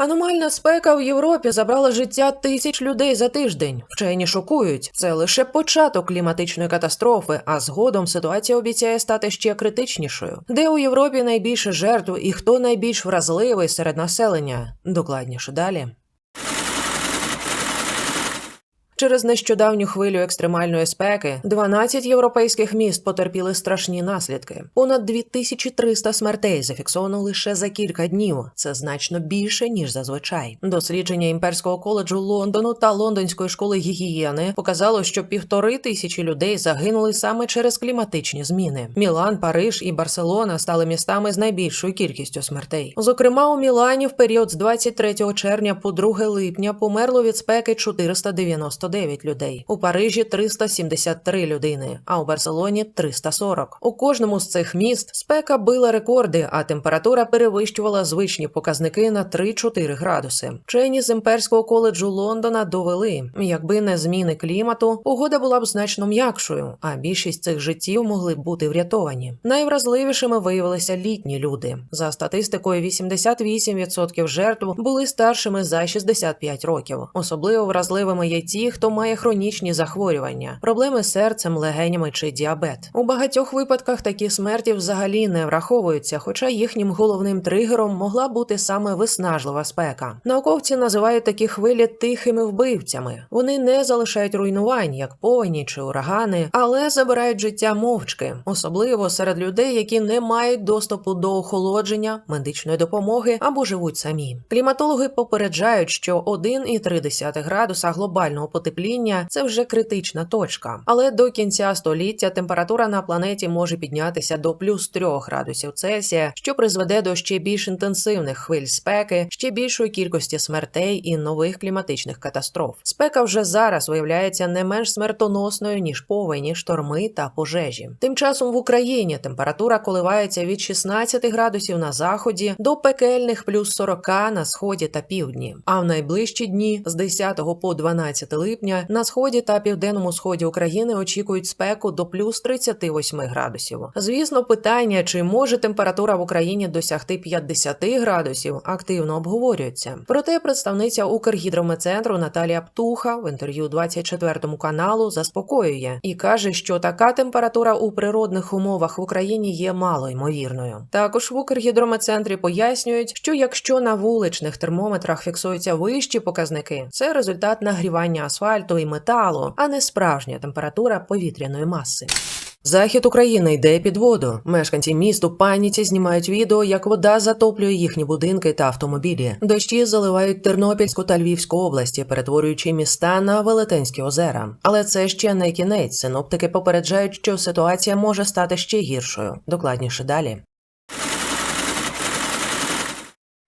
Аномальна спека в Європі забрала життя тисяч людей за тиждень. Вчені шокують. Це лише початок кліматичної катастрофи, а згодом ситуація обіцяє стати ще критичнішою. Де у Європі найбільше жертв і хто найбільш вразливий серед населення? Докладніше далі. Через нещодавню хвилю екстремальної спеки 12 європейських міст потерпіли страшні наслідки. Понад 2300 смертей зафіксовано лише за кілька днів. Це значно більше ніж зазвичай. Дослідження імперського коледжу Лондону та лондонської школи гігієни показало, що півтори тисячі людей загинули саме через кліматичні зміни. Мілан, Париж і Барселона стали містами з найбільшою кількістю смертей. Зокрема, у Мілані в період з 23 червня по 2 липня померло від спеки 499 людей. У Парижі 373 людини, а у Барселоні 340. У кожному з цих міст спека била рекорди, а температура перевищувала звичні показники на 3-4 градуси. Вчені з імперського коледжу Лондона довели, якби не зміни клімату, погода була б значно м'якшою, а більшість цих життів могли б бути врятовані. Найвразливішими виявилися літні люди. За статистикою, 88% жертв були старшими за 65 років. Особливо вразливими є ті, хто має хронічні захворювання, проблеми з серцем, легенями чи діабет. У багатьох випадках такі смерті взагалі не враховуються, хоча їхнім головним тригером могла бути саме виснажлива спека. Науковці називають такі хвилі тихими вбивцями. Вони не залишають руйнувань, як повені чи урагани, але забирають життя мовчки, особливо серед людей, які не мають доступу до охолодження, медичної допомоги або живуть самі. Кліматологи попереджають, що 1,3 градуса глобального потепління це вже критична точка. Але до кінця століття температура на планеті може піднятися до плюс 3 градусів Цельсія, що призведе до ще більш інтенсивних хвиль спеки, ще більшої кількості смертей і нових кліматичних катастроф. Спека вже зараз виявляється не менш смертоносною ніж повені, шторми та пожежі. Тим часом в Україні температура коливається від 16 градусів на заході до пекельних плюс 40 на сході та півдні. А в найближчі дні з 10 по 12 липня на сході та південному сході України очікують спеку до плюс 38 градусів. Звісно, питання, чи може температура в Україні досягти 50 градусів, активно обговорюється. Проте представниця Укргідрометцентру Наталія Птуха в інтерв'ю 24 каналу заспокоює і каже, що така температура у природних умовах в Україні є мало ймовірною. Також в Укргідрометцентрі пояснюють, що якщо на вуличних термометрах фіксуються вищі показники, це результат нагрівання асфальту і металу, а не справжня температура повітряної маси. Захід України йде під воду. Мешканці міст у паніці знімають відео, як вода затоплює їхні будинки та автомобілі. Дощі заливають Тернопільську та Львівську області, перетворюючи міста на велетенські озера. Але це ще не кінець. Синоптики попереджають, що ситуація може стати ще гіршою. Докладніше далі.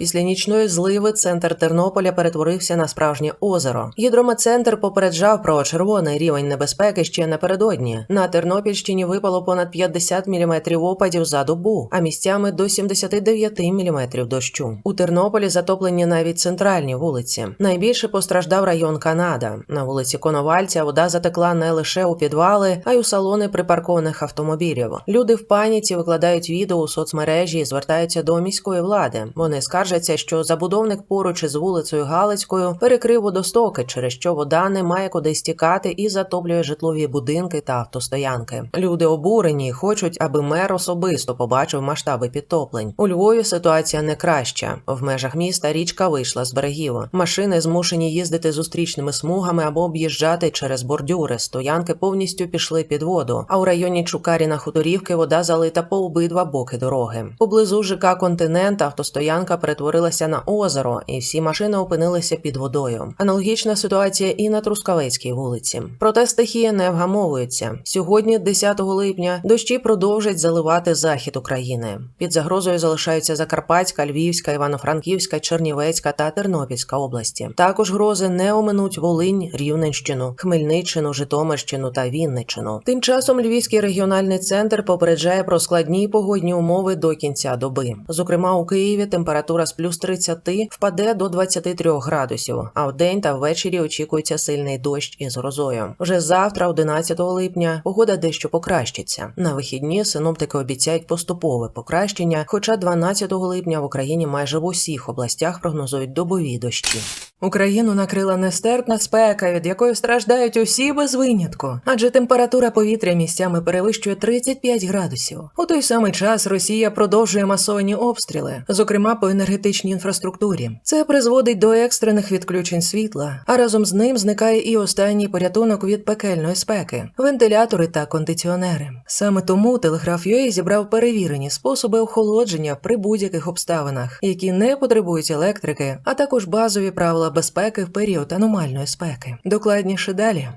Після нічної зливи центр Тернополя перетворився на справжнє озеро. Гідрометцентр попереджав про червоний рівень небезпеки ще напередодні. На Тернопільщині випало понад 50 мм опадів за добу, а місцями до 79 мм дощу. У Тернополі затоплені навіть центральні вулиці. Найбільше постраждав район Канада. На вулиці Коновальця вода затекла не лише у підвали, а й у салони припаркованих автомобілів. Люди в паніці викладають відео у соцмережі і звертаються до міської влади. Вони скаржаться, що забудовник поруч із вулицею Галицькою перекрив водостоки, через що вода не має куди стікати і затоплює житлові будинки та автостоянки. Люди обурені хочуть, аби мер особисто побачив масштаби підтоплень. У Львові ситуація не краща. В межах міста річка вийшла з берегів. Машини змушені їздити зустрічними смугами або об'їжджати через бордюри. Стоянки повністю пішли під воду. А у районі Чукаріна Хуторівки вода залита по обидва боки дороги. Поблизу ЖК Континент автостоянка перетворилася на озеро, і всі машини опинилися під водою. Аналогічна ситуація і на Трускавецькій вулиці. Проте стихія не вгамовується. Сьогодні, 10 липня, дощі продовжать заливати захід України. Під загрозою залишаються Закарпатська, Львівська, Івано-Франківська, Чернівецька та Тернопільська області. Також грози не оминуть Волинь, Рівненщину, Хмельниччину, Житомирщину та Вінниччину. Тим часом Львівський регіональний центр попереджає про складні погодні умови до кінця доби. Зокрема, у Києві температура температура з плюс 30 впаде до 23 градусів, а вдень та ввечері очікується сильний дощ із грозою. Вже завтра, 11 липня, погода дещо покращиться. На вихідні синоптики обіцяють поступове покращення, хоча 12 липня в Україні майже в усіх областях прогнозують добові дощі. Україну накрила нестерпна спека, від якої страждають усі без винятку, адже температура повітря місцями перевищує 35 градусів. У той самий час Росія продовжує масовані обстріли, зокрема по енергетичній інфраструктурі. Це призводить до екстрених відключень світла, а разом з ним зникає і останній порятунок від пекельної спеки вентилятори та кондиціонери. Саме тому телеграф UA зібрав перевірені способи охолодження при будь-яких обставинах, які не потребують електрики, а також базові правила безпеки в період аномальної спеки. Докладніше далі.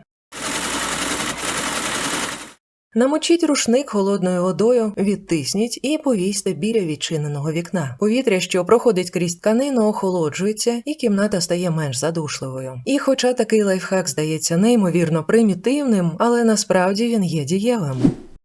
Намочіть рушник холодною водою, відтисніть і повісьте біля відчиненого вікна. Повітря, що проходить крізь тканину, охолоджується, і кімната стає менш задушливою. І хоча такий лайфхак здається неймовірно примітивним, але насправді він є дієвим.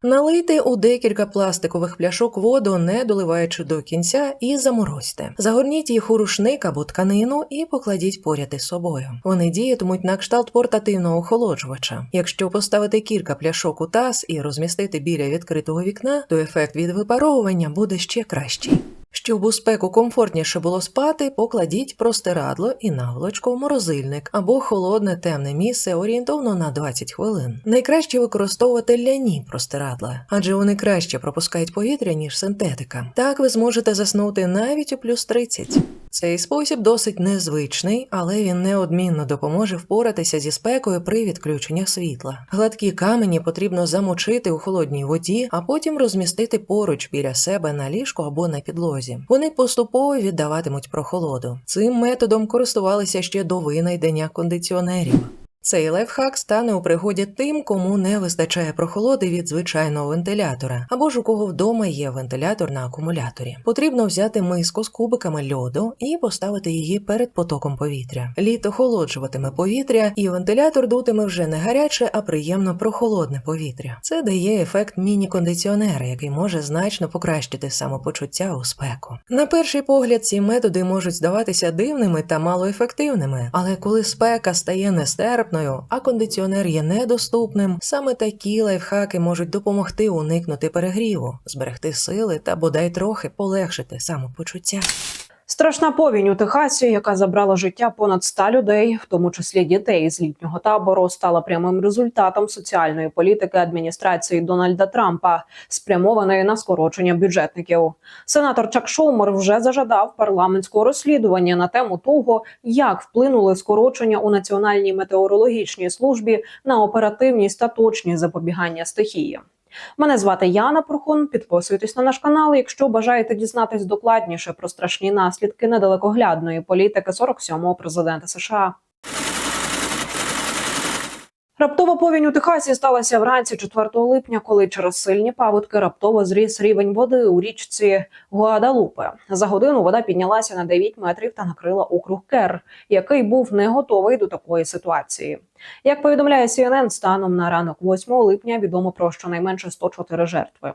Налийте у декілька пластикових пляшок воду, не доливаючи до кінця, і заморозьте. Загорніть їх у рушник або тканину і покладіть поряд із собою. Вони діятимуть на кшталт портативного охолоджувача. Якщо поставити кілька пляшок у таз і розмістити біля відкритого вікна, то ефект від випаровування буде ще кращий. Щоб у спеку комфортніше було спати, покладіть простирадло і наволочку в морозильник або холодне темне місце орієнтовно на 20 хвилин. Найкраще використовувати ляні простирадла, адже вони краще пропускають повітря, ніж синтетика. Так ви зможете заснути навіть у плюс 30. Цей спосіб досить незвичний, але він неодмінно допоможе впоратися зі спекою при відключенні світла. Гладкі камені потрібно замочити у холодній воді, а потім розмістити поруч біля себе на ліжку або на підлозі. Вони поступово віддаватимуть прохолоду. Цим методом користувалися ще до винайдення кондиціонерів. Цей лайфхак стане у пригоді тим, кому не вистачає прохолоди від звичайного вентилятора, або ж у кого вдома є вентилятор на акумуляторі. Потрібно взяти миску з кубиками льоду і поставити її перед потоком повітря. Лід охолоджуватиме повітря, і вентилятор дутиме вже не гаряче, а приємно прохолодне повітря. Це дає ефект міні-кондиціонера, який може значно покращити самопочуття у спеку. На перший погляд, ці методи можуть здаватися дивними та малоефективними, але коли спека стає нестерпною, а кондиціонер є недоступним, саме такі лайфхаки можуть допомогти уникнути перегріву, зберегти сили та бодай трохи полегшити самопочуття. Страшна повінь у Техасі, яка забрала життя понад 100 людей, в тому числі дітей з літнього табору, стала прямим результатом соціальної політики адміністрації Дональда Трампа, спрямованої на скорочення бюджетників. Сенатор Чак Шумер вже зажадав парламентського розслідування на тему того, як вплинули скорочення у національній метеорологічній службі на оперативність та точність запобігання стихії. Мене звати Яна Прохун. Підписуйтесь на наш канал, якщо бажаєте дізнатись докладніше про страшні наслідки недалекоглядної політики 47-го президента США. Раптова повінь у Техасі сталася вранці 4 липня, коли через сильні паводки раптово зріс рівень води у річці Гуадалупе. За годину вода піднялася на 9 метрів та накрила округ Кер, який був не готовий до такої ситуації. Як повідомляє CNN, станом на ранок 8 липня відомо про щонайменше 104 жертви.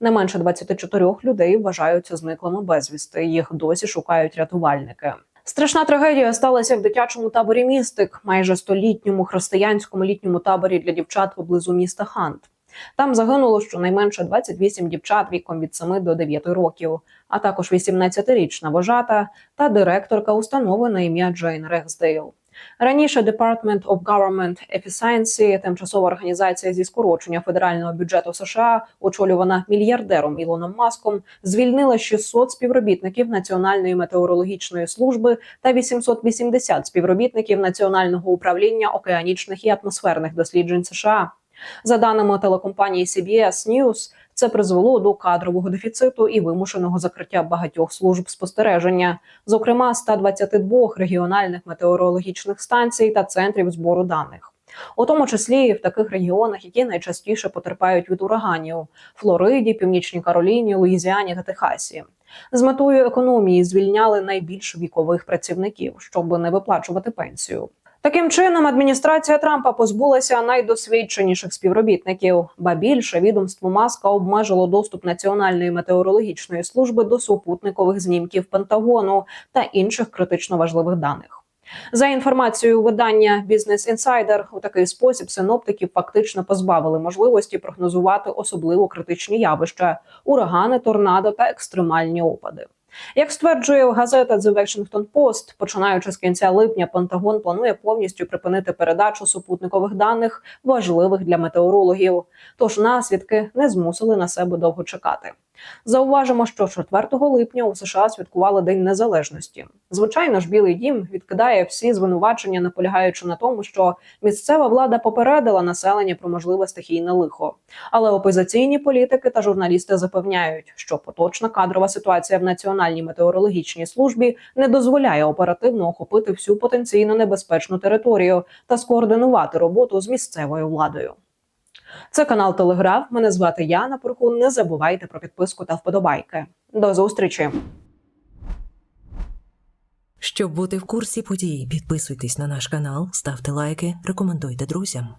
Не менше 24 людей вважаються зниклими безвісти. Їх досі шукають рятувальники. Страшна трагедія сталася в дитячому таборі містик, майже столітньому християнському літньому таборі для дівчат поблизу міста Хант. Там загинуло щонайменше 28 дівчат віком від 7 до 9 років, а також 18-річна вожата та директорка установи на ім'я Джейн Рексдейл. Раніше Department of Government Efficiency, тимчасова організація зі скорочення федерального бюджету США, очолювана мільярдером Ілоном Маском, звільнила 600 співробітників Національної метеорологічної служби та 880 співробітників Національного управління океанічних і атмосферних досліджень США. За даними телекомпанії CBS News, це призвело до кадрового дефіциту і вимушеного закриття багатьох служб спостереження, зокрема 122 регіональних метеорологічних станцій та центрів збору даних. У тому числі в таких регіонах, які найчастіше потерпають від ураганів Флориді, Північній Кароліні, Луїзіані та Техасі. З метою економії звільняли найбільш вікових працівників, щоб не виплачувати пенсію. Таким чином, адміністрація Трампа позбулася найдосвідченіших співробітників. Ба більше відомство Маска обмежило доступ Національної метеорологічної служби до супутникових знімків Пентагону та інших критично важливих даних. За інформацією видання Business Insider, у такий спосіб синоптиків фактично позбавили можливості прогнозувати особливо критичні явища урагани, торнадо та екстремальні опади. Як стверджує газета The Washington Post, починаючи з кінця липня, Пентагон планує повністю припинити передачу супутникових даних, важливих для метеорологів. Тож наслідки не змусили на себе довго чекати. Зауважимо, що 4 липня у США святкували День Незалежності. Звичайно ж, Білий Дім відкидає всі звинувачення, наполягаючи на тому, що місцева влада попередила населення про можливе стихійне лихо. Але опозиційні політики та журналісти запевняють, що поточна кадрова ситуація в національній метеорологічній службі не дозволяє оперативно охопити всю потенційно небезпечну територію та скоординувати роботу з місцевою владою. Це канал Телеграф. Мене звати Яна Порхун. Не забувайте про підписку та вподобайки. До зустрічі! Щоб бути в курсі подій, підписуйтесь на наш канал, ставте лайки, рекомендуйте друзям.